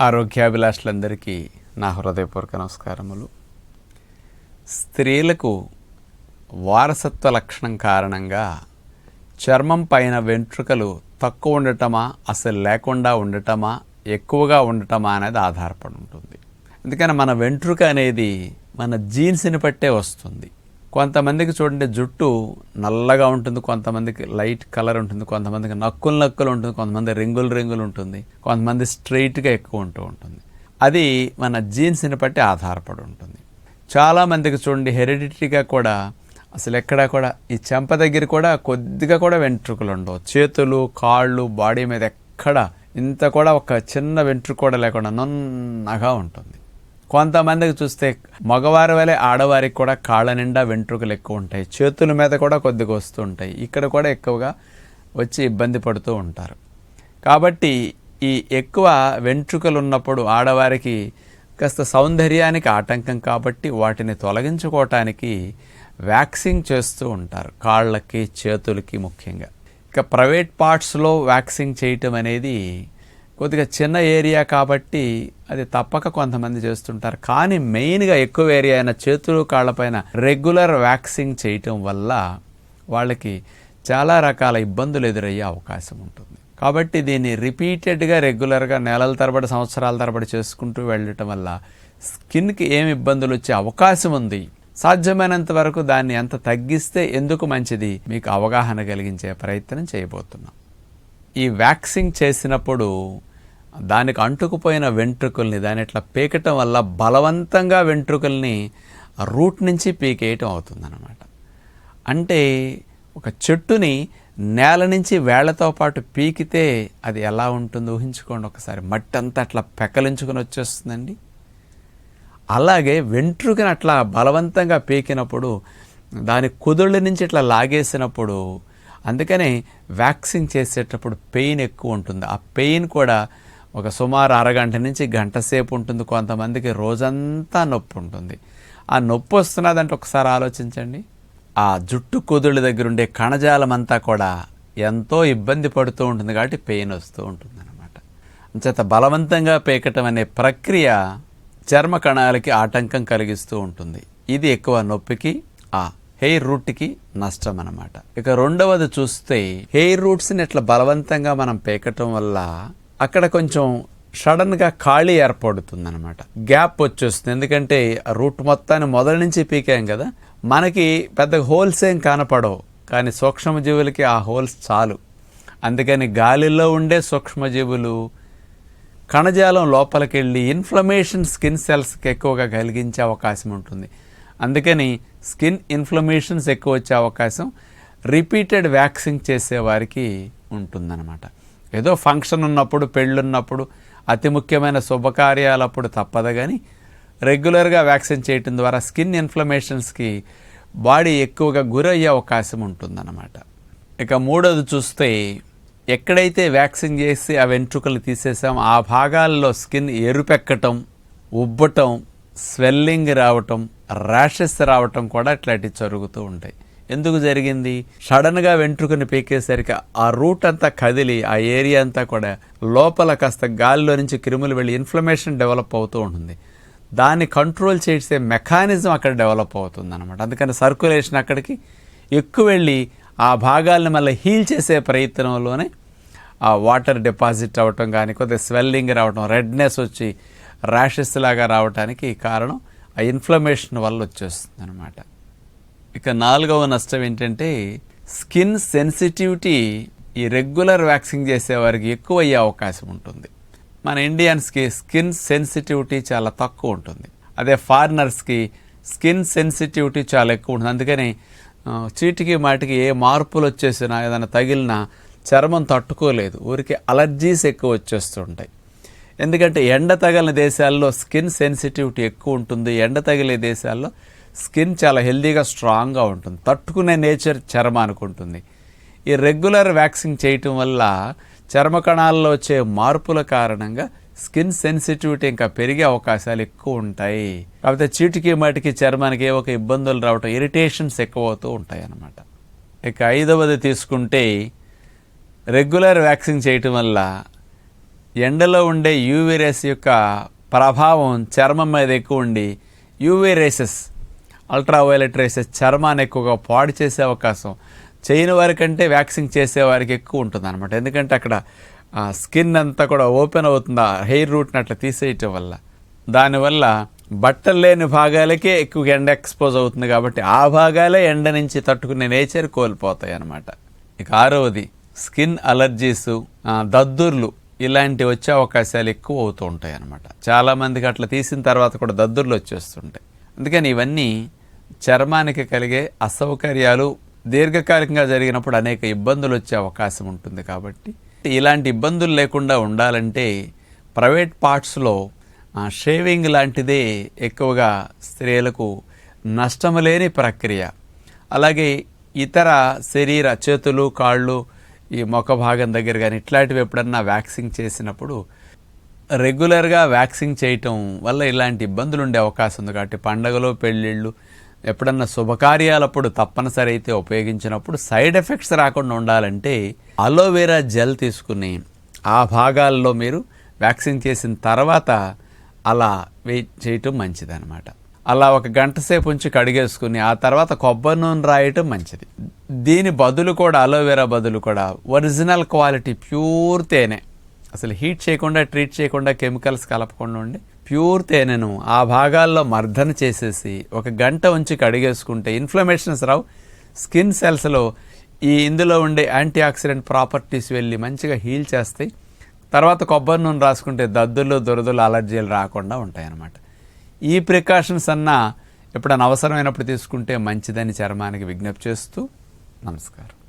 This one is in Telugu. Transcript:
ఆరోగ్యాభిలాషులందరికీ నా హృదయపూర్వక నమస్కారములు. స్త్రీలకు వారసత్వ లక్షణం కారణంగా చర్మం పైన వెంట్రుకలు తక్కువ ఉండటమా అసలు లేకుండా ఉండటమా ఎక్కువగా ఉండటమా అనేది ఆధారపడి ఉంటుంది. ఎందుకని మన వెంట్రుక అనేది మన జీన్స్ని పట్టే వస్తుంది. కొంతమందికి చూడండి జుట్టు నల్లగా ఉంటుంది కొంతమందికి లైట్ కలర్ ఉంటుంది కొంతమందికి నక్కులు నక్కులు ఉంటుంది కొంతమంది రింగులు రింగులు ఉంటుంది కొంతమంది స్ట్రైట్గా ఎక్కువ ఉంటూ ఉంటుంది. అది మన జీన్స్ని బట్టి ఆధారపడి ఉంటుంది. చాలామందికి చూడండి హెరిడిటరీగా కూడా అసలు ఎక్కడా కూడా ఈ చెంప దగ్గర కూడా కొద్దిగా కూడా వెంట్రుకలు ఉండవు. చేతులు కాళ్ళు బాడీ మీద ఎక్కడ ఇంత కూడా ఒక చిన్న వెంట్రుక కూడా లేకుండా నన్నగా ఉంటుంది. కొంతమందికి చూస్తే మగవారి వలె ఆడవారికి కూడా కాళ్ళ నిండా వెంట్రుకలు ఎక్కువ ఉంటాయి. చేతుల మీద కూడా కొద్దిగా వస్తూ ఉంటాయి. ఇక్కడ కూడా ఎక్కువగా వచ్చి ఇబ్బంది పడుతూ ఉంటారు. కాబట్టి ఈ ఎక్కువ వెంట్రుకలు ఉన్నప్పుడు ఆడవారికి కాస్త సౌందర్యానికి ఆటంకం కాబట్టి వాటిని తొలగించుకోవటానికి వ్యాక్సింగ్ చేస్తూ ఉంటారు. కాళ్ళకి చేతులకి ముఖ్యంగా. ఇక ప్రైవేట్ పార్ట్స్లో వ్యాక్సింగ్ చేయటం అనేది కొద్దిగా చిన్న ఏరియా కాబట్టి అది తప్పక కొంతమంది చేస్తుంటారు. కానీ మెయిన్గా ఎక్కువ ఏరియా అయిన చేతులు కాళ్ళపైన రెగ్యులర్ వ్యాక్సింగ్ చేయటం వల్ల వాళ్ళకి చాలా రకాల ఇబ్బందులు ఎదురయ్యే అవకాశం ఉంటుంది. కాబట్టి దీన్ని రిపీటెడ్గా రెగ్యులర్గా నెలల తరబడి సంవత్సరాల తరబడి చేసుకుంటూ వెళ్ళటం వల్ల స్కిన్కి ఏమి ఇబ్బందులు వచ్చే అవకాశం ఉంది. సాధ్యమైనంత వరకు దాన్ని ఎంత తగ్గిస్తే ఎందుకు మంచిది? మీకు అవగాహన కలిగించే ప్రయత్నం చేయబోతున్నాం. ఈ వ్యాక్సింగ్ చేసినప్పుడు దానికి అంటుకుపోయిన వెంట్రుకల్ని దాని ఇట్లా పీకటం వల్ల బలవంతంగా వెంట్రుకల్ని రూట్ నుంచి పీకేయటం అవుతుందన్నమాట. అంటే ఒక చెట్టుని నేల నుంచి వేళ్ళతో పాటు పీకితే అది ఎలా ఉంటుందో ఊహించుకోండి ఒకసారి. మట్టి అంతా అట్లా పెకలించుకొని వచ్చేస్తుందండి. అలాగే వెంట్రుకని అట్లా బలవంతంగా పీకినప్పుడు దాని కుదుళ్ళ నుంచి ఇట్లా లాగేసినప్పుడు అందుకనే వ్యాక్సింగ్ చేసేటప్పుడు పెయిన్ ఎక్కువ ఉంటుంది. ఆ పెయిన్ కూడా ఒక సుమారు అరగంట నుంచి గంట సేపు ఉంటుంది. కొంతమందికి రోజంతా నొప్పి ఉంటుంది. ఆ నొప్పి వస్తున్నదంటే ఒకసారి ఆలోచించండి. ఆ జుట్టు కుదుళ్ళ దగ్గర ఉండే కణజాలం అంతా కూడా ఎంతో ఇబ్బంది పడుతూ ఉంటుంది కాబట్టి పెయిన్ వస్తూ ఉంటుంది అనమాట అంచేత బలవంతంగా పేకటం అనే ప్రక్రియ చర్మ కణాలకి ఆటంకం కలిగిస్తూ ఉంటుంది. ఇది ఎక్కువ నొప్పికి ఆ హెయిర్ రూట్కి నష్టం అనమాట ఇక రెండవది చూస్తే హెయిర్ రూట్స్ని ఇట్లా బలవంతంగా మనం పేకటం వల్ల అక్కడ కొంచెం సడన్గా ఖాళీ ఏర్పడుతుంది అనమాట గ్యాప్ వచ్చేస్తుంది. ఎందుకంటే రూట్ మొత్తాన్ని మొదటి నుంచి పీకాం కదా. మనకి పెద్ద హోల్స్ ఏం కనపడవు. కానీ సూక్ష్మజీవులకి ఆ హోల్స్ చాలు. అందుకని గాలిలో ఉండే సూక్ష్మజీవులు కణజాలం లోపలికి వెళ్ళి ఇన్ఫ్లమేషన్ స్కిన్ సెల్స్కి ఎక్కువగా కలిగించే అవకాశం ఉంటుంది. అందుకని స్కిన్ ఇన్ఫ్లమేషన్స్ ఎక్కువ వచ్చే అవకాశం రిపీటెడ్ వ్యాక్సింగ్ చేసే వారికి ఉంటుందన్నమాట. ఏదో ఫంక్షన్ ఉన్నప్పుడు పెళ్ళున్నప్పుడు అతి ముఖ్యమైన శుభకార్యాలప్పుడు తప్పదు కానీ రెగ్యులర్గా వ్యాక్సిన్ చేయటం ద్వారా స్కిన్ ఇన్ఫ్లమేషన్స్కి బాడీ ఎక్కువగా గురయ్యే అవకాశం ఉంటుందన్నమాట. ఇక మూడోది చూస్తే ఎక్కడైతే వ్యాక్సిన్ చేసి ఆ వెంట్రుకలు తీసేసాం ఆ భాగాల్లో స్కిన్ ఎరుపెక్కటం ఉబ్బటం స్వెల్లింగ్ రావటం ర్యాషెస్ రావటం కూడా ఇట్లాంటివి జరుగుతూ ఉంటాయి. ఎందుకు జరిగింది? సడన్గా వెంట్రుకుని పీకేసరికి ఆ రూట్ అంతా కదిలి ఆ ఏరియా అంతా కూడా లోపల కాస్త గాలిలో నుంచి క్రిములు వెళ్ళి ఇన్ఫ్లమేషన్ డెవలప్ అవుతూ ఉంటుంది. దాన్ని కంట్రోల్ చేసే మెకానిజం అక్కడ డెవలప్ అవుతుంది అనమాట అందుకని సర్క్యులేషన్ అక్కడికి ఎక్కువ వెళ్ళి ఆ భాగాలను మళ్ళీ హీల్ చేసే ప్రయత్నంలోనే ఆ వాటర్ డిపాజిట్ అవ్వటం కానీ కొద్దిగా స్వెల్లింగ్ రావటం రెడ్నెస్ వచ్చి ర్యాషెస్ లాగా రావటానికి కారణం ఆ ఇన్ఫ్లమేషన్ వల్ల వచ్చేస్తుంది అనమాట ఇక నాలుగవ నష్టం ఏంటంటే స్కిన్ సెన్సిటివిటీ ఈ రెగ్యులర్ వ్యాక్సింగ్ చేసేవారికి ఎక్కువయ్యే ఎక్కువ అయ్యే అవకాశం ఉంటుంది. మన ఇండియన్స్కి స్కిన్ సెన్సిటివిటీ చాలా తక్కువ ఉంటుంది. అదే ఫారినర్స్కి స్కిన్ సెన్సిటివిటీ చాలా ఎక్కువ ఉంటుంది. అందుకని చీటికి మాటికి ఏ మార్పులు వచ్చేసినా ఏదైనా తగిలినా చర్మం తట్టుకోలేదు. ఊరికి అలర్జీస్ ఎక్కువ వచ్చేస్తుంటాయి. ఎందుకంటే ఎండ తగిలిన దేశాల్లో స్కిన్ సెన్సిటివిటీ ఎక్కువ ఉంటుంది. ఎండ తగిలే దేశాల్లో స్కిన్ చాలా హెల్దీగా స్ట్రాంగ్గా ఉంటుంది. తట్టుకునే నేచర్ చర్మ అనుకుంటుంది ఈ రెగ్యులర్ వ్యాక్సింగ్ చేయటం వల్ల చర్మ కణాల్లో వచ్చే మార్పుల కారణంగా స్కిన్ సెన్సిటివిటీ ఇంకా పెరిగే అవకాశాలు ఎక్కువ ఉంటాయి. కాకపోతే చీటికి మాటికి చర్మానికి ఏ ఒక ఇబ్బందులు రావటం ఇరిటేషన్స్ ఎక్కువ అవుతూ ఉంటాయి అన్నమాట ఇక ఐదవది తీసుకుంటే రెగ్యులర్ వ్యాక్సింగ్ చేయటం వల్ల ఎండలో ఉండే యూవీ రేస్ యొక్క ప్రభావం చర్మం మీద ఎక్కువ ఉండి యూవీ రేసెస్ అల్ట్రావైలెట్ రేసెస్ చర్మాన్ని ఎక్కువగా పాడు చేసే అవకాశం చేయని వారికంటే వ్యాక్సింగ్ చేసేవారికి ఎక్కువ ఉంటుంది అనమాట ఎందుకంటే అక్కడ స్కిన్ అంతా కూడా ఓపెన్ అవుతుంది ఆ హెయిర్ రూట్ని అట్లా తీసేయటం వల్ల. దానివల్ల బట్టలు లేని భాగాలకే ఎక్కువ ఎండ ఎక్స్పోజ్ అవుతుంది కాబట్టి ఆ భాగాలే ఎండ నుంచి తట్టుకునే నేచర్ కోల్పోతాయి అన్నమాట ఇక ఆరవది స్కిన్ అలర్జీస్ దద్దుర్లు ఇలాంటివి వచ్చే అవకాశాలు ఎక్కువ అవుతూ ఉంటాయి అనమాట చాలామందికి అట్లా తీసిన తర్వాత కూడా దద్దుర్లు వచ్చేస్తుంటాయి. అందుకని ఇవన్నీ చర్మానికి కలిగే అసౌకర్యాలు దీర్ఘకాలికంగా జరిగినప్పుడు అనేక ఇబ్బందులు వచ్చే అవకాశం ఉంటుంది కాబట్టి ఇలాంటి ఇబ్బందులు లేకుండా ఉండాలంటే ప్రైవేట్ పార్ట్స్లో షేవింగ్ లాంటిదే ఎక్కువగా స్త్రీలకు నష్టము లేని ప్రక్రియ. అలాగే ఇతర శరీర చేతులు కాళ్ళు ఈ మొక్క భాగం దగ్గర కానీ ఇట్లాంటివి ఎప్పుడన్నా వ్యాక్సింగ్ చేసినప్పుడు రెగ్యులర్గా వ్యాక్సింగ్ చేయటం వల్ల ఇలాంటి ఇబ్బందులు ఉండే అవకాశం ఉంది కాబట్టి పండగలు పెళ్ళిళ్ళు ఎప్పుడన్నా శుభకార్యాలప్పుడు తప్పనిసరి అయితే ఉపయోగించినప్పుడు సైడ్ ఎఫెక్ట్స్ రాకుండా ఉండాలంటే అలోవెరా జెల్ తీసుకుని ఆ భాగాల్లో మీరు వ్యాక్సిన్ చేసిన తర్వాత అలా వెయిట్ చేయటం మంచిదన్నమాట. అలా ఒక గంట సేపు ఉంచి కడిగేసుకుని ఆ తర్వాత కొబ్బరి నూనె రాయటం మంచిది. దీని బదులు కూడా అలోవెరా బదులు కూడా ఒరిజినల్ క్వాలిటీ ప్యూర్ తేనె. అసలు హీట్ చేయకుండా ట్రీట్ చేయకుండా కెమికల్స్ కలపకుండా ఉండి ప్యూర్ తేనెను ఆ భాగాల్లో మర్దన చేసేసి ఒక గంట ఉంచి కడిగేసుకుంటే ఇన్ఫ్లమేషన్స్ రావు. స్కిన్ సెల్స్లో ఈ ఇందులో ఉండే యాంటీ ఆక్సిడెంట్ ప్రాపర్టీస్ వెళ్ళి మంచిగా హీల్ చేస్తాయి. తర్వాత కొబ్బరి నూనె రాసుకుంటే దద్దులు దురదలు అలర్జీలు రాకుండా ఉంటాయన్నమాట. ఈ ప్రికాషన్స్ అన్నా ఎప్పుడైనా అవసరమైనప్పుడు తీసుకుంటే మంచిదని చర్మానికి విజ్ఞప్తి చేస్తూ నమస్కారం.